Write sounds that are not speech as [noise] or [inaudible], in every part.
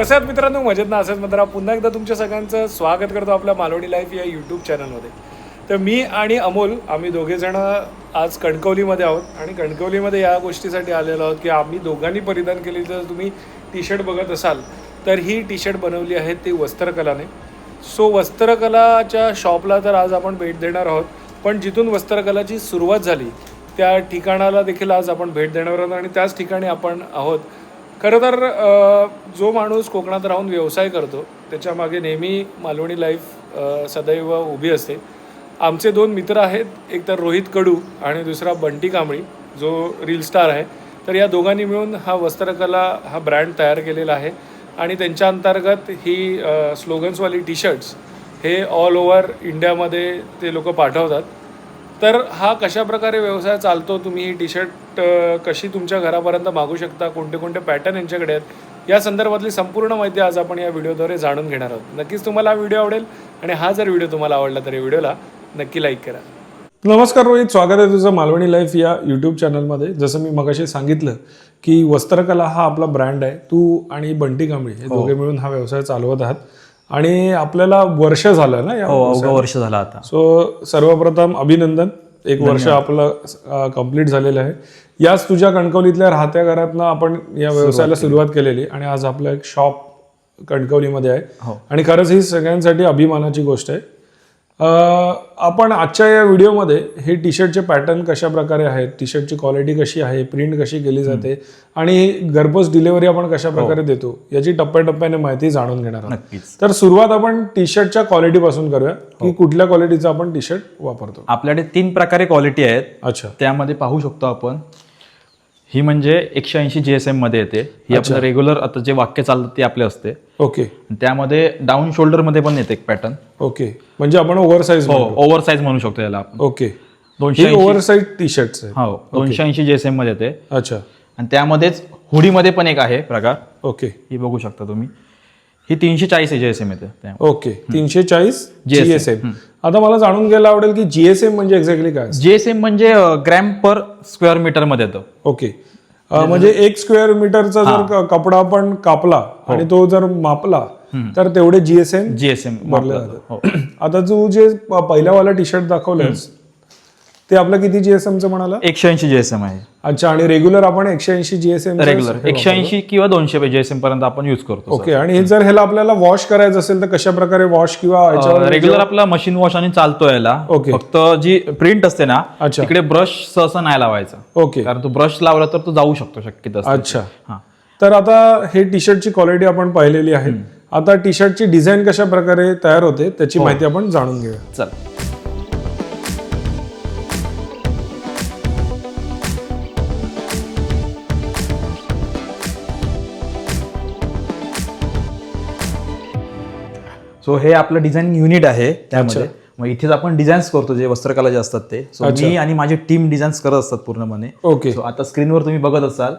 कसं आहेत मित्रांनो? मजेत ना? असंच मित्रा पुन्हा एकदा तुमच्या सगळ्यांचं स्वागत करतो आपल्या मालवणी लाईफ या यूट्यूब चॅनलमध्ये तर मी आणि अमोल आम्ही दोघेजणं आज कणकवलीमध्ये आहोत आणि कणकवलीमध्ये या गोष्टीसाठी आलेलो आहोत की आम्ही दोघांनी परिधान केली. जर तुम्ही टी शर्ट बघत असाल तर ही टी शर्ट बनवली आहे ती वस्त्रकलाने. सो वस्त्रकलाच्या शॉपला तर आज आपण भेट देणार आहोत. पण जिथून वस्त्रकलाची सुरुवात झाली त्या ठिकाणाला देखील आज आपण भेट देणार आहोत आणि त्याच ठिकाणी आपण आहोत. खरं तर जो माणूस कोकणात राहून व्यवसाय करतो त्याच्यामागे नेहमी मालवणी लाईफ सदैव उभी असते. आमचे दोन मित्र आहेत एक तर रोहित कडू आणि दुसरा बंटी कांबळी जो रील स्टार आहे. तर या दोघांनी मिळून हा वस्त्रकला हा ब्रँड तयार केलेला आहे. आणि त्यांच्या अंतर्गत ही स्लोगन्सवाली टी शर्ट्स हे ऑल ओव्हर इंडियामध्ये ते लोक पाठवतात. तर हा कशा प्रकारे व्यवसाय चालतो? तुम्ही ही टी शर्ट कशी तुमच्या घरापर्यंत मागू शकता? कोणते कोणते पॅटर्न यांच्याकडे आहेत? या संदर्भातली संपूर्ण माहिती आज आपण या व्हिडिओद्वारे जाणून घेणार आहोत. नक्कीच तुम्हाला हा व्हिडिओ आवडेल आणि हा जर व्हिडिओ तुम्हाला आवडला तर या व्हिडिओला नक्की लाईक करा. नमस्कार रोहित स्वागत आहे तुझं मालवणी लाईफ या यूट्यूब चॅनलमध्ये जसं मी मगाशी सांगितलं की वस्त्रकला हा आपला ब्रँड आहे. तू आणि बंटी कांबळी हे. दोघे मिळून हा व्यवसाय चालवत आहात. आणि आपल्याला वर्ष झालं ना या हो अवघं वर्ष झालं आता. सो सर्वप्रथम अभिनंदन. एक वर्ष आपलं कंप्लीट झालेलं आहे. याच तुझ्या कणकवलीतल्या राहत्या घरातनं आपण या व्यवसायाला सुरुवात केलेली आणि आज आपलं एक शॉप कणकवलीमध्ये आहे. आणि खरंच ही सगळ्यांसाठी अभिमानाची गोष्ट आहे. आपण आजच्या या व्हिडिओमध्ये हे टी शर्टचे पॅटर्न कशा प्रकारे आहेत टी शर्टची क्वालिटी कशी आहे प्रिंट कशी केली जाते आणि घरपोच डिलिव्हरी आपण कशा प्रकारे देतो याची टप्प्याटप्प्याने माहिती जाणून घेणार आहोत. तर सुरुवात आपण टी शर्टच्या क्वालिटीपासून करूया की कुठल्या क्वालिटीचा आपण टी शर्ट वापरतो? आपल्याकडे तीन प्रकारे क्वालिटी आहेत. अच्छा. त्यामध्ये पाहू शकतो आपण. ही म्हणजे एकशे ऐंशी जी एस एममध्ये येते. ही आपलं रेग्युलर आता जे वाक्य चालतं ते आपले असते. ओके. त्यामध्ये डाऊन शोल्डरमध्ये पण येते एक पॅटर्न ओके. म्हणजे आपण ओव्हर साईज ओव्हर साईज म्हणू शकतो याला आपण. ओके. दोनशे ही ओव्हर साईज टी शर्ट्स आहे हो दोनशे ऐंशी जी एस एममध्ये येते. अच्छा. आणि त्यामध्येच हुडीमध्ये पण एक आहे प्रकार. ओके. ही बघू शकता तुम्ही. ही तीनशे चाळीस जी एस एम येते ओके तीनशे चाळीस. जीएसएम आता मला जाणून घ्यायला आवडेल की जीएसएम म्हणजे एक्झॅक्टली काय? जी एस एम म्हणजे ग्रॅम पर स्क्वेअर मीटरमध्ये येतं. ओके. अं, म्हणजे एक स्क्वेअर मीटरचा जर कपडा आपण कापला आणि तो जर मापला तर तेवढे जीएसएम जी एस एम भरले जातात. [clears throat] आता तू जे पहिल्यावाला टी शर्ट दाखवलंस ते आपलं किती जीएसएमचं म्हणाला? एकशे ऐंशी जी एस एम आहे. अच्छा आणि रेग्युलर आपण एकशे ऐंशी जीएसएम रेग्युलर एकशे ऐंशी किंवा दोनशे जी एस एम पर्यंत आपण युज करतो ओके आणि हे जर ह्याला आपल्याला वॉश करायचं असेल तर कशा प्रकारे वॉश किंवा रेग्युलर आपला मशीन वॉश आणि चालतो याला. ओके. फक्त जी प्रिंट असते ना अच्छा. तिकडे ब्रश सहसा नाही लावायचा. ओके कारण तो ब्रश लावला तर तो जाऊ शकतो शक्यतो. अच्छा. हा. तर आता हे टी शर्टची क्वालिटी आपण पाहिलेली आहे. आता टी शर्टची डिझाईन कशा प्रकारे तयार होते त्याची माहिती आपण जाणून घेऊया. चल. सो हे आपलं डिझाईन युनिट आहे त्यामध्ये. मग इथेच आपण डिझाईन्स करतो जे वस्त्रकला जे असतात ते. सो मी आणि माझी टीम डिझाईन्स करत असतात पूर्णपणे. ओके सो आता स्क्रीनवर तुम्ही बघत असाल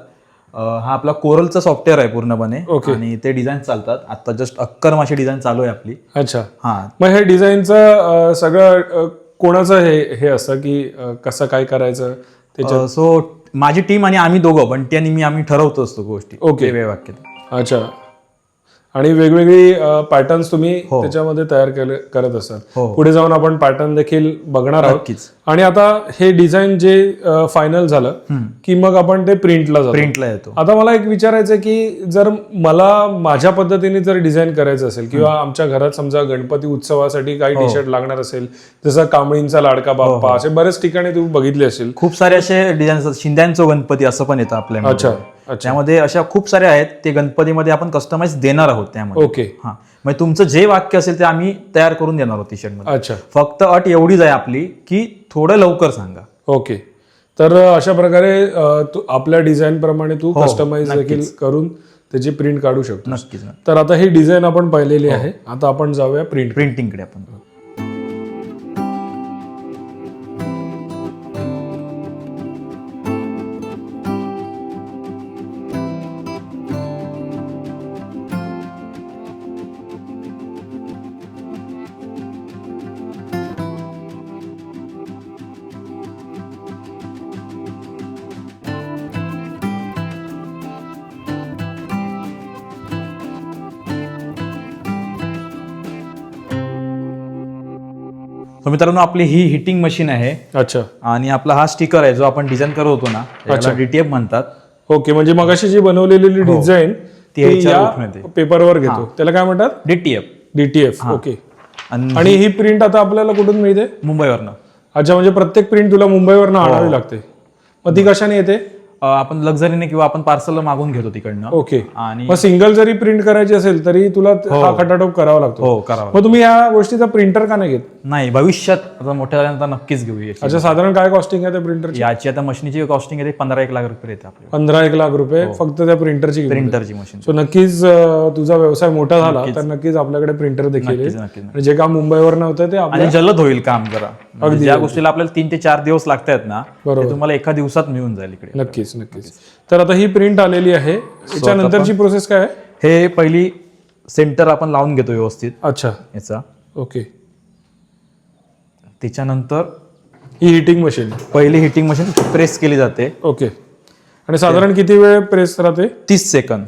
हा आपला कोरलचा सॉफ्टवेअर आहे पूर्णपणे. ओके. आणि ते डिझाईन चालतात. आता जस्ट अक्कर माशी डिझाईन चालू आहे आपली. अच्छा. हा. मग हे डिझाईनचं सगळं कोणाचं हे हे असतं की कसं काय करायचं? ते सो माझी टीम आणि आम्ही दोघं बंटी आणि मी आम्ही ठरवतो असतो गोष्टी. ओके. वेगवेगळ्या वाक्यात. अच्छा. आणि वेगवेगळी पॅटर्न्स तुम्ही त्याच्यामध्ये तयार केले करत असतात हो. पुढे जाऊन आपण पॅटर्न देखील बघणार आहोत. आणि आता हे डिझाईन जे फायनल झालं की मग आपण ते प्रिंटला जातो. प्रिंटला येतो. आता मला एक विचारायचं की जर मला माझ्या पद्धतीने जर डिझाईन करायचं असेल किंवा आमच्या घरात समजा गणपती उत्सवासाठी काही टी शर्ट लागणार असेल जसं कांबळींचा लाडका बाप्पा असे बरेच ठिकाणी तू बघितले असेल. खूप सारे असे डिझाईन असतात शिंद्यांचो गणपती असं पण येतं अच्छा अच्छा. त्यामध्ये अशा खूप सारे आहेत ते गणपतीमध्ये आपण कस्टमाइज देणार आहोत त्यामध्ये. ओके. हा. म्हणजे तुमचं जे वाक्य असेल ते आम्ही तयार करून देणार आहोत टी शर्टमध्ये. अच्छा. फक्त अट एवढीच आहे आपली की थोडं लवकर सांगा. ओके. तर अशा प्रकारे तू आपल्या डिझाईन प्रमाणे तू हो, कस्टमाइज देखील करून त्याची प्रिंट काढू शकतो नक्कीच तर आता ही डिझाईन आपण पाहिलेली आहे. आता आपण जाऊया प्रिंट प्रिंटिंगकडे आपण. तर मित्रांनो आपली ही हिटिंग मशीन आहे. अच्छा. आणि आपला हा स्टिकर आहे जो आपण डिझाईन करत होतो ना याला डीटीएफ म्हणतात. ओके म्हणजे मगाशी जी बनवलेली डिझाईन हो. ती ती ह्याच्यावर या उठून येते. पेपरवर घेतो त्याला काय म्हणतात? DTF DTF okay. आणि आणि ही प्रिंट आता आपल्याला कुठून मिळते? मुंबईवरनं. अच्छा म्हणजे प्रत्येक प्रिंट तुला मुंबईवरनं आणावी लागते. मग ती कशाने येते? आपण लक्झरीने किंवा आपण पार्सल मागून घेतो तिकडनं. ओके. आणि मग सिंगल जरी प्रिंट करायची असेल तरी तुला हा. खटाटोप करावा लागतो. हो करावं मग तुम्ही या गोष्टीचा प्रिंटर का नाही घेत? नाही भविष्यात आता मोठ्या झाल्यानंतर नक्कीच घेऊ याची अच्छा साधारण काय कॉस्टिंग आहे त्या प्रिंटरची याची आता मशीनची कॉस्टिंग येते पंधरा एक लाख रुपये येते पंधरा एक लाख रुपये फक्त त्या प्रिंटरची. प्रिंटरची मशीन. सो नक्कीच अं, तुझा व्यवसाय मोठा झाला तर नक्कीच. आपल्याकडे प्रिंटर देखील येईल. नक्कीच आणि जे काम मुंबईवर नव्हतं ते आपल्या आणि जलद होईल काम जरा. म्हणजे ज्या गोष्टीला आपल्याला तीन ते चार दिवस लागतायत ना ते तुम्हाला एका दिवसात मिळून जाईल इकडे. नक्कीच. नक्कीच. तर आता ही प्रिंट आलेली आहे. याच्यानंतरची प्रोसेस काय आहे? हे पहिली सेंटर आपण लावून घेतो व्यवस्थित. अच्छा. याचा. ओके त्याच्यानंतर ही हिटिंग मशीन पहिली हिटिंग मशीन प्रेस केली जाते. ओके आणि साधारण किती वेळ प्रेस राहते? तीस सेकंद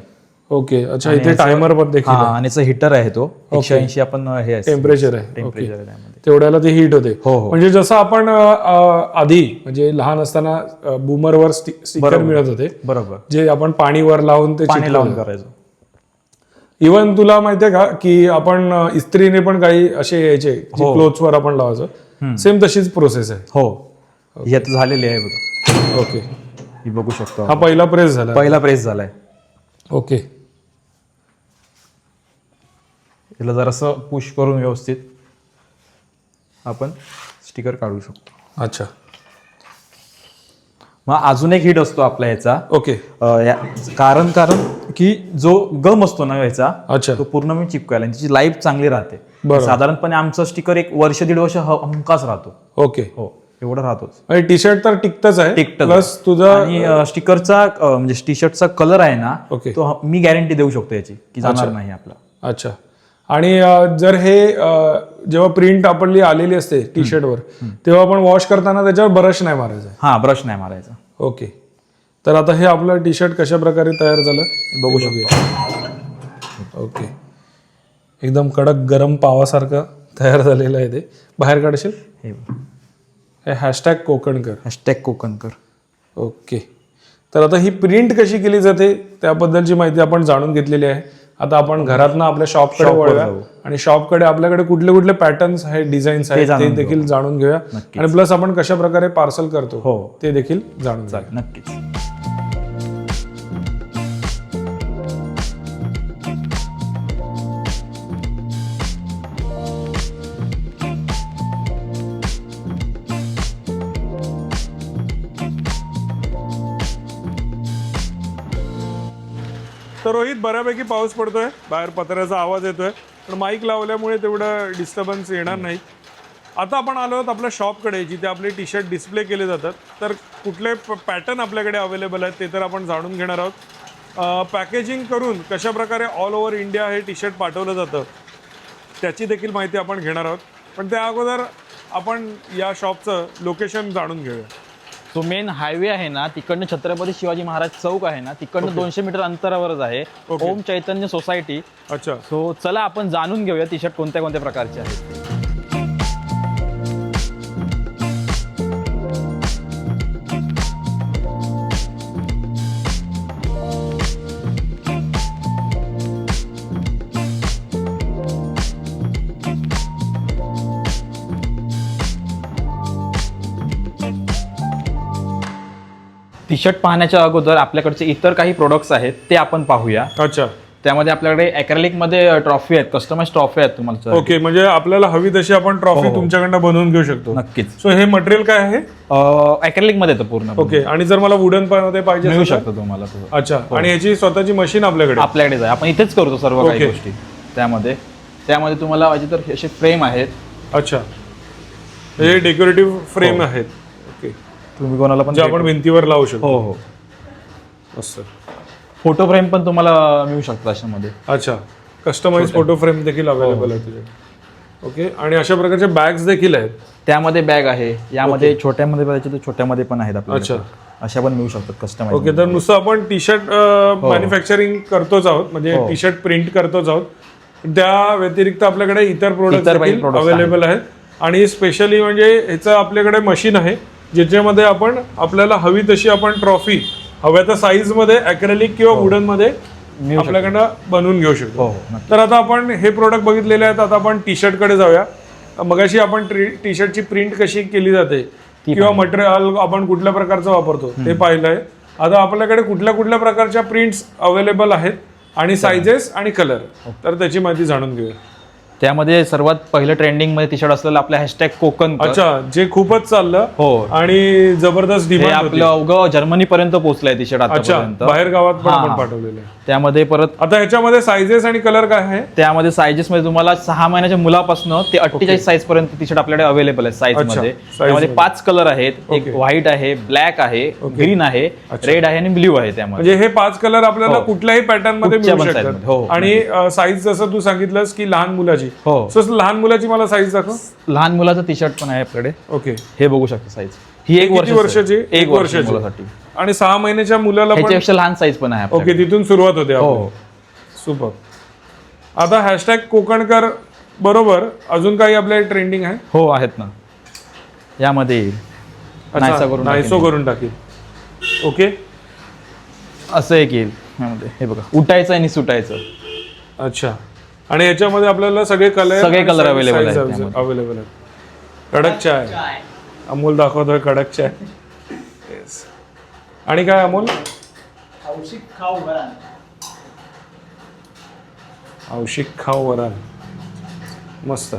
ओके अच्छा इथे टायमर पण देखील हा आणि याचा हिटर आहे तो एकशे ऐंशी आपण हे टेम्परेचर आहे. टेम्परेचर आहे त्यामध्ये. तेवढ्याला ती हीट होते. हो, हो. म्हणजे जसं आपण अं, अं, आधी म्हणजे लहान असताना बुमरवर स्टिकर मिळत होते. बरोबर. जे आपण पाणीवर लावून ते पाणी लावून करायचं. इवन तुला माहितीये का की आपण अं, इस्त्रीने पण काही असे यायचे हो. क्लोथ्स वर आपण लावायचं. सेम तशीच प्रोसेस आहे. हो. ही आता झालेली आहे बघा. ओके ही बघू शकतो हा पहिला प्रेस झाला. पहिला प्रेस झालाय. ओके याला जरासं पुश करून व्यवस्थित आपण स्टिकर काढू शकतो. अच्छा. मग अजून एक हिट असतो आपला याचा. ओके. कारण कारण की जो गम असतो ना याचा अच्छा. तो पूर्ण मी चिपकायला त्याची लाईफ चांगली राहते. साधारणपणे आमचं स्टिकर एक वर्ष दीड वर्ष ह- हमखास राहतो. ओके. हो एवढं राहतोच. टी शर्ट तर टिकतच आहे. टिकतच प्लस तुझा आणि स्टिकरचा म्हणजे टी शर्टचा कलर आहे ना ओके. तो मी गॅरंटी देऊ शकतो याची की जाणार नाही आपला. अच्छा. आणि जर हे जेव्हा प्रिंट आपली आलेली असते टी शर्टवर तेव्हा आपण वॉश करताना त्याच्यावर ब्रश नाही मारायचा. हा ब्रश नाही मारायचा. ओके. तर आता हे आपलं टी शर्ट कशा प्रकारे तयार झालं बघू शकतो. ओके. एकदम कडक गरम पावासारखं तयार झालेलं आहे ते. बाहेर काढशील? हे हे hashtag Kokankar. Hashtag Kokankar. Okay. तर आता ही प्रिंट कशी केली जाते त्याबद्दलची माहिती आपण जाणून घेतलेली आहे. आता आपण घरातनं आपल्या शॉपकडे वळूया आणि शॉपकडे आपल्याकडे कुठले कुठले पॅटर्न्स आहेत डिझाईन्स आहेत ते देखील जाणून घेऊया. आणि प्लस आपण कशा प्रकारे पार्सल करतो हो. ते देखील जाणून घेऊया. नक्कीच. बऱ्यापैकी पाऊस पडतोय बाहेर पत्र्याचा आवाज येतोय पण माईक लावल्यामुळे तेवढं डिस्टर्बन्स येणार नाही. आता आपण आलो आहोत आपल्या शॉपकडे जिथे आपले टी शर्ट डिस्प्ले केले जातात. तर कुठले पॅटर्न आपल्याकडे अवेलेबल आहेत ते तर आपण जाणून घेणार आहोत. पॅकेजिंग करून कशा प्रकारे ऑल ओव्हर इंडिया हे टी शर्ट पाठवलं जातं त्याची देखील माहिती आपण घेणार आहोत. पण त्या अगोदर आपण या शॉपचं लोकेशन जाणून घेऊया. जो मेन हायवे आहे ना तिकडनं छत्रपती शिवाजी महाराज चौक आहे ना तिकडनं दोनशे मीटर अंतरावरच आहे. ओम चैतन्य सोसायटी. अच्छा. सो चला आपण जाणून घेऊया टी शर्ट कोणत्या कोणत्या प्रकारचे आहेत शर्ट पाहण्याच्या अगोदर आपल्याकडचे इतर काही प्रोडक्ट्स आहेत ते आपण पाहूया. अच्छा. त्यामध्ये आपल्याकडे acrylic मध्ये ट्रॉफी आहेत कस्टमाइज ट्रॉफी आहेत तुम्हाला ओके म्हणजे आपल्याला हवी तशी आपण ट्रॉफी तुमच्याकडनं बनवून घेऊ शकतो. नक्कीच. सो हे मटेरियल काय आहे? अॅक्रेलिकमध्ये येतं पूर्ण ओके आणि जर मला वुडनमध्ये पाहिजे मिळू असेल तर? शकतं तुम्हाला तो. अच्छा आणि याची स्वतःची मशीन आपल्याकडे? आपल्याकडेच आहे. आपण इथेच करतो सर्व काही ओके. गोष्टी. त्यामध्ये त्यामध्ये तुम्हाला पाहिजे तर असे फ्रेम आहेत. अच्छा. हे डेकोरेटिव्ह फ्रेम आहेत. तुम्ही कोणाला पण जे आपण भिंतीवर लावू शकतो. हो हो. फोटो फ्रेम पण तुम्हाला मिळू शकतात अशामध्ये. अच्छा. कस्टमाइज फोटो फ्रेम देखील अवेलेबल आहे तुझ्याकडे. ओके आणि अशा प्रकारचे बॅग्स देखील आहेत. त्यामध्ये बॅग आहे. यामध्ये छोट्यामध्ये पाहिजे तर छोट्यामध्ये पण आहेत आपल्याकडे. अच्छा. अशा पण मिळू शकतात कस्टमाइज ओके तर नुसतं आपण टी शर्ट मॅन्युफॅक्चरिंग करतोच आहोत. म्हणजे टी शर्ट प्रिंट करतोच आहोत. त्या व्यतिरिक्त आपल्याकडे इतर प्रोडक्ट अवेलेबल आहेत. आणि स्पेशली म्हणजे ह्याचं आपल्याकडे मशीन आहे. ज्याच्यामध्ये आपण आपल्याला हवी तशी आपण ट्रॉफी हव्या त्या साईजमध्ये अॅक्रेलिक किंवा वुडनमध्ये आपल्याकडनं बनवून घेऊ शकतो. हो हो तर आता आपण हे प्रोडक्ट बघितलेले आहेत. आता आपण टी शर्टकडे जाऊया. मगाशी आपण टी शर्टची प्रिंट कशी केली जाते किंवा मटेरियल आपण कुठल्या प्रकारचं वापरतो ते पाहिलंय. आता आपल्याकडे कुठल्या कुठल्या प्रकारच्या प्रिंट्स अवेलेबल आहेत आणि सायझेस आणि कलर तर त्याची माहिती जाणून घेऊया. त्यामध्ये सर्वात पहिलं ट्रेंडिंगमध्ये टी शर्ट असलेलं आपलं हॅशटॅग कोकण अच्छा जे खूपच चाललं हो. आणि जबरदस्त हे डिमांड आपलं अवघं जर्मनी पर्यंत पोहोचलंय टी शर्ट अच्छा आतापर्यंत. बाहेर गावात पण हा. पाठवलेलं त्यामध्ये परत आता ह्याच्यामध्ये सायझेस आणि कलर काय आहे? त्यामध्ये सायझेस मध्ये तुम्हाला सहा महिन्याच्या मुलापासून ते अठ्ठेचाळीस साईज पर्यंत टी शर्ट आपल्याकडे अवेलेबल आहे साईज अच्छा, मध्ये. size त्यामध्ये मध्ये. पाच कलर आहेत. एक व्हाईट आहे ब्लॅक आहे ग्रीन आहे रेड आहे आणि ब्ल्यू आहे त्यामध्ये. म्हणजे हे पाच कलर आपल्याला कुठल्याही पॅटर्नमध्ये कुठच्या मिळू पण size मध्ये, हो, शकतात हो. आणि साईज जसं तू सांगितलंस की लहान मुलाची हो. सो लहान मुलाची मला साईज दाखव. लहान मुलाचं टी शर्ट पण आहे आपल्याकडे. ओके हे बघू शकता साईज ही एक किती वर्षाची? एक वर्षाची. मुलासाठी. आणि सहा महिन्याच्या मुलाला ह्याच्यापेक्षा लहान साईज पण आहे. ओके तिथून सुरुवात होते हो. सुपर आता हॅशटॅग कोकणकर बरोबर अजून काही आपल्या ट्रेंडिंग आहे? हो आहेत ना. यामध्ये करून नायसो करून टाकील. ओके. असं एक येईल यामध्ये. हे बघा. उठायचं आणि सुटायचं. अच्छा. आणि याच्यामध्ये आपल्याला सगळे कलर सगळे color available आहेत. अवेलेबल आहेत. कडक चाय अमोल दाखवतोय कडक चाय. आणि काय अमोल? औषिक खाऊ वराल मस्त.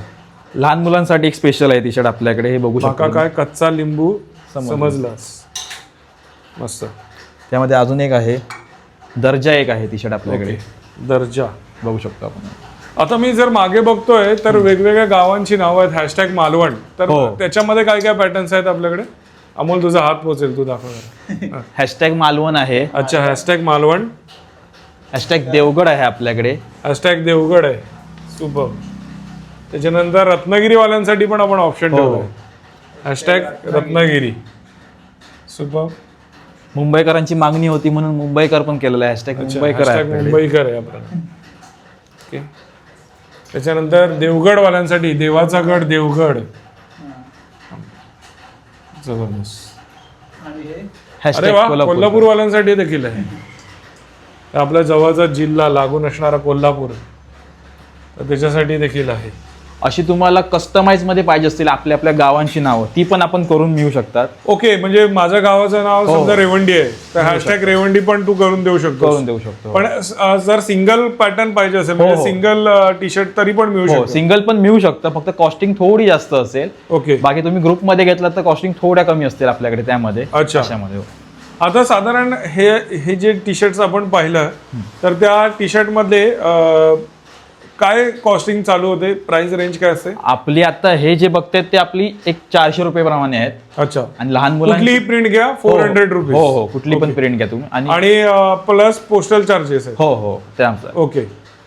लहान मुलांसाठी एक स्पेशल आहे टी शर्ट आपल्याकडे हे बघू माका शकता काय कच्चा लिंबू समजलास मस्त. त्यामध्ये अजून एक आहे. दर्जा एक आहे टी शर्ट आपल्याकडे. दर्जा. बघू शकतो आपण. आता मी जर मागे बघतोय तर वेगवेगळ्या गावांची नावं आहेत. हॅशटॅग मालवण. तर हो. त्याच्यामध्ये काय काय पॅटर्न्स आहेत आपल्याकडे? अमोल तुझा हात पोचेल तू दाखव जरा. [laughs] हॅशटॅग मालवण आहे. अच्छा हॅशटॅग मालवण. हॅशटॅग देवगड आहे आपल्याकडे. हॅशटॅग देवगड आहे. सुपर त्याच्यानंतर रत्नागिरीवाल्यांसाठी पण आपण ऑप्शन. ठेवलं हॅशटॅग रत्नागिरी. सुपर मुंबईकरांची मागणी होती म्हणून मुंबईकर पण केलेलं आहे. हॅशटॅग मुंबईकर आहे मुंबईकर आहे आपल्याला ओके त्याच्यानंतर देवगडवाल्यांसाठी देवाचा गड देवगड. जबरदस्त. अरे वा कोल्हापूर. कोल्हापूरवाल्यांसाठी देखील आहे. आपल्या जवळचा जिल्हा लागून असणारा कोल्हापूर. तर त्याच्यासाठी देखील आहे. अशी तुम्हाला कस्टमाइजमध्ये पाहिजे असतील आपल्या आपल्या गावांची नावं ती पण आपण करून मिळू शकतात. ओके म्हणजे माझ्या गावाचं नाव समजा रेवंडी आहे तर हॅशटॅग रेवंडी पण तू करून देऊ शकतो करून देऊ शकतो. पण अ, जर सिंगल पॅटर्न पाहिजे असेल म्हणजे सिंगल टी शर्ट तरी पण मिळू हो शकतो. सिंगल पण मिळू शकतं फक्त कॉस्टिंग थोडी जास्त असेल. ओके. बाकी तुम्ही ग्रुपमध्ये घेतलात तर कॉस्टिंग थोड्या कमी असतील आपल्याकडे त्यामध्ये अच्छा. अशामध्ये हो. आता साधारण हे हे जे टी शर्ट आपण पाहिलं तर त्या टी शर्टमध्ये अ, काय कॉस्टिंग चालू होते? प्राइस रेंज काय असते? आपली आता हे जे बघतायत ते आपली एक चारशे रुपये प्रमाणे आहेत. अच्छा. आणि लहान मुलांची कुठलीही प्रिंट घ्या फोर हंड्रेड रुपीज हो हो कुठली पण प्रिंट घ्या तुम्ही. आणि आणि प्लस पोस्टल चार्जेस हो हो त्यानुसार ओके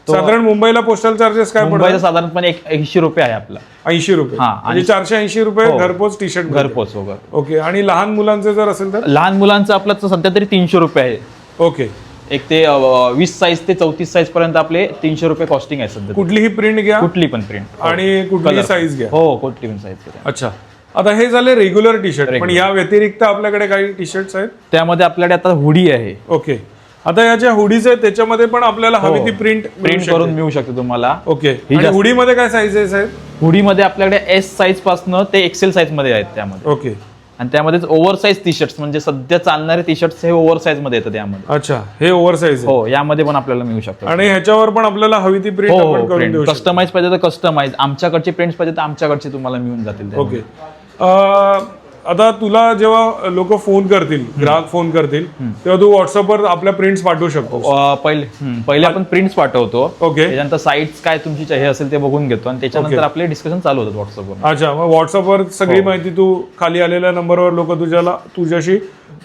साधारण मुंबईला पोस्टल चार्जेस काय मुंबईचा पडतात साधारणपणे एक ऐंशी रुपये आहे आपला. ऐंशी रुपये. हा, म्हणजे चारशे ऐंशी रुपये हो. घरपोच टी शर्ट घरपोच वगैरे ओके आणि लहान मुलांचे जर असेल तर? लहान मुलांचं आपलं तर सध्या तरी तीनशे रुपये आहे. ओके एक ते अं, वीस साईज ते चौतीस साईज पर्यंत आपले तीनशे रुपये कॉस्टिंग आहे सध्या. कुठलीही प्रिंट घ्या. कुठली पण प्रिंट आणि कुठलीही साईज घ्या. हो कुठली पण साईज अच्छा. आता हे झाले रेग्युलर टी शर्ट पण या व्यतिरिक्त आपल्याकडे काही टी शर्ट्स आहेत? त्यामध्ये आपल्याकडे आता हुडी आहे. ओके. आता या ज्या हुडीज आहेत त्याच्यामध्ये पण आपल्याला हवी ती प्रिंट प्रिंट करून मिळू शकते तुम्हाला. ओके. ही आणि जास्त- हुडीमध्ये काय साईजेस आहेत? हुडीमध्ये आपल्याकडे एस साईजपासून ते एक्सेल साईजमध्ये आहेत त्यामध्ये. ओके. आणि त्यामध्येच ओव्हर साईज टी शर्ट्स म्हणजे सध्या चालणारे टी शर्ट्स हे ओव्हर साईजमध्ये येतात त्यामध्ये अच्छा हे ओव्हर साईज आहे. हो यामध्ये पण आपल्याला मिळू शकतात. आणि ह्याच्यावर पण आपल्याला हवी ती प्रिंट हो आपण करून देऊ शकतो. कस्टमाइज पाहिजे तर कस्टमाइज आमच्याकडचे प्रिंट्स पाहिजे तर आमच्याकडचे तुम्हाला मिळून जातील. ओके. अं, आता तुला जेव्हा लोक फोन करतील ग्राहक फोन करतील तेव्हा तू व्हॉट्सअपवर आपल्या प्रिंट्स पाठवू शकतो अं, पहिले पहिले आपण प्रिंट्स पाठवतो. ओके. त्याच्यानंतर साईट्स काय तुमची हे असेल ते बघून घेतो. आणि त्याच्यानंतर आपले डिस्कशन चालू होतात व्हॉट्सअपवर अच्छा मग व्हॉट्सअपवर सगळी माहिती तू खाली आलेल्या नंबरवर लोक तुझ्याला तुझ्याशी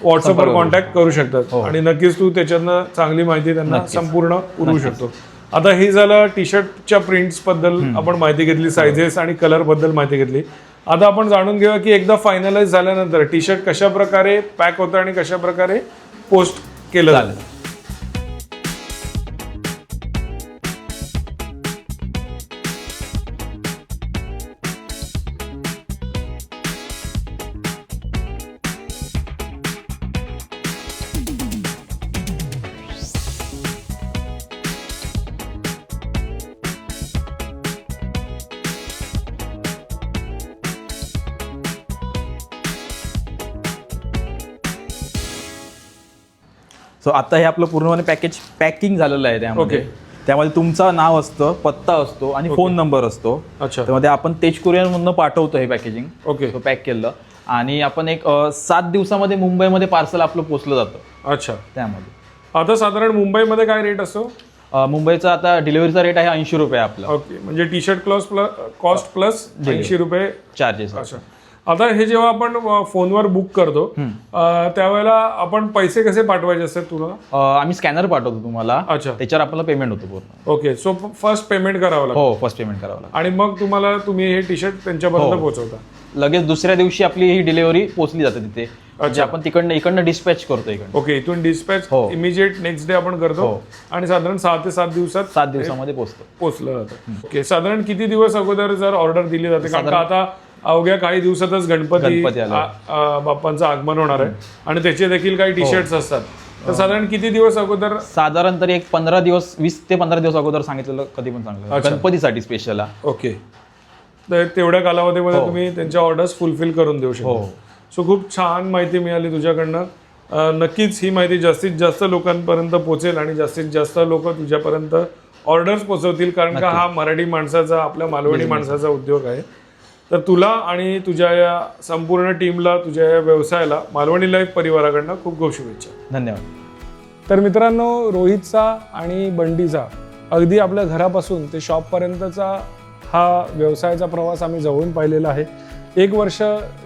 व्हॉट्सअपवर कॉन्टॅक्ट करू शकतात. आणि नक्कीच तू त्याच्यातनं चांगली माहिती त्यांना संपूर्ण पुरवू शकतो. आता हे झालं टी शर्टच्या प्रिंट्सबद्दल आपण माहिती घेतली सायझेस आणि कलरबद्दल माहिती घेतली. आता आपण जाणून घेऊया की एकदा फायनलाइज झाल्यानंतर टी शर्ट कशा प्रकारे पॅक होतं आणि कशा प्रकारे पोस्ट केलं जातं? आता हे आपलं पूर्णपणे पॅकेज पॅकिंग झालेलं आहे त्यामध्ये. त्यामध्ये तुमचं नाव असतं पत्ता असतो आणि फोन नंबर असतो. अच्छा. त्यामध्ये आपण तेज कुरिअरमधनं पाठवतो हे पॅकेजिंग. ओके. तो पॅक केलं. आणि आपण एक सात दिवसामध्ये मुंबईमध्ये पार्सल आपलं पोचलं जातं. अच्छा. त्यामध्ये. आता साधारण मुंबईमध्ये काय रेट असतो? मुंबईचा आता डिलिव्हरीचा रेट आहे ऐंशी रुपये आपला. ओके. म्हणजे T shirt cloth plus cost plus ऐंशी रुपये चार्जेस अच्छा. आता हे जेव्हा आपण फोनवर बुक करतो त्यावेळेला आपण पैसे कसे पाठवायचे असतात तुला आम्ही स्कॅनर पाठवतो तुम्हाला. अच्छा. त्याच्यावर आपल्याला पेमेंट होतं पूर्ण. ओके सो फर्स्ट पेमेंट करावं लागतं. हो फर्स्ट पेमेंट करावं लागतं. आणि मग तुम्हाला तुम्ही हे टी शर्ट त्यांच्यापर्यंत पोहोचवता. लगेच दुसऱ्या दिवशी आपली ही डिलिव्हरी पोहोचली जाते तिथे. म्हणजे आपण तिकडनं इकडनं डिस्पॅच करतो इकडनं. ओके इथून डिस्पॅच हो. इमिजिएट नेक्स्ट डे आपण करतो आणि साधारण सहा ते सात दिवसात सात दिवसामध्ये पोहोचतो. पोहोचलं जातं. ओके साधारण किती दिवस अगोदर जर ऑर्डर दिली जाते? कारण आता अवघ्या काही दिवसातच गणपती गणपती आले. आ- आ, बाप्पांचं आगमन होणार आहे. आणि त्याचे देखील काही टी शर्ट्स असतात. तर साधारण किती दिवस अगोदर साधारण तरी एक पंधरा दिवस वीस ते पंधरा दिवस अगोदर सांगितलेलं कधी पण चांगलं गणपतीसाठी स्पेशल ओके. तर तेवढ्या कालावधीमध्ये तुम्ही त्यांच्या ऑर्डर्स फुलफिल करून देऊ शकता. सो खूप छान माहिती मिळाली तुझ्याकडनं. अं, नक्कीच ही माहिती जास्तीत जास्त लोकांपर्यंत पोहोचेल आणि जास्तीत जास्त लोक तुझ्यापर्यंत ऑर्डर्स पोहोचवतील कारण का हा मराठी माणसाचा आपल्या मालवणी माणसाचा उद्योग आहे. तर तुला आणि तुझ्या या संपूर्ण टीमला तुझ्या या व्यवसायाला मालवणी लाईफ परिवाराकडनं खूप खूप शुभेच्छा. धन्यवाद. तर मित्रांनो रोहितचा आणि बंडीचा अगदी आपल्या घरापासून ते शॉपपर्यंतचा हा व्यवसायाचा प्रवास आम्ही जवळून पाहिलेला आहे. एक वर्ष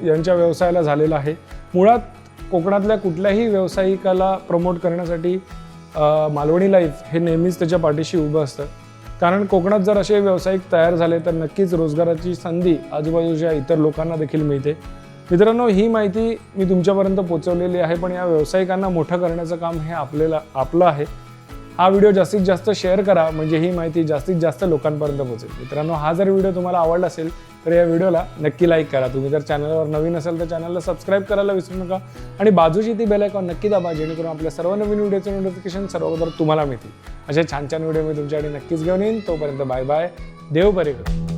यांच्या व्यवसायाला झालेला आहे. मुळात कोकणातल्या कुठल्याही व्यावसायिकाला प्रमोट करण्यासाठी मालवणी लाईफ हे नेहमीच त्याच्या पाठीशी उभं असतं. कारण कोकणात जर असे व्यावसायिक तयार झाले तर नक्कीच रोजगाराची संधी आजूबाजूच्या इतर लोकांना देखील मिळते. मित्रांनो ही माहिती मी तुमच्यापर्यंत पोहोचवलेली आहे पण या व्यावसायिकांना मोठं करण्याचं काम हे आपल्याला आपलं आहे. हा व्हिडिओ जास्तीत जास्त शेअर करा म्हणजे ही माहिती जास्तीत जास्त लोकांपर्यंत पोहोचेल. मित्रांनो हा जर व्हिडिओ तुम्हाला आवडला असेल तर या व्हिडिओला नक्की लाईक करा. तुम्ही जर चॅनलवर नवीन असेल तर चॅनलला सबस्क्राईब करायला विसरू नका. आणि बाजूची ती बेल आयकॉन नक्की दाबा जेणेकरून आपल्या सर्व नवीन व्हिडिओचे नोटिफिकेशन सर्व तुम्हाला मिळतील. असे छान छान व्हिडिओ मी तुमच्याकडे नक्कीच घेऊन येईन. तोपर्यंत बाय बाय देव बरे करू.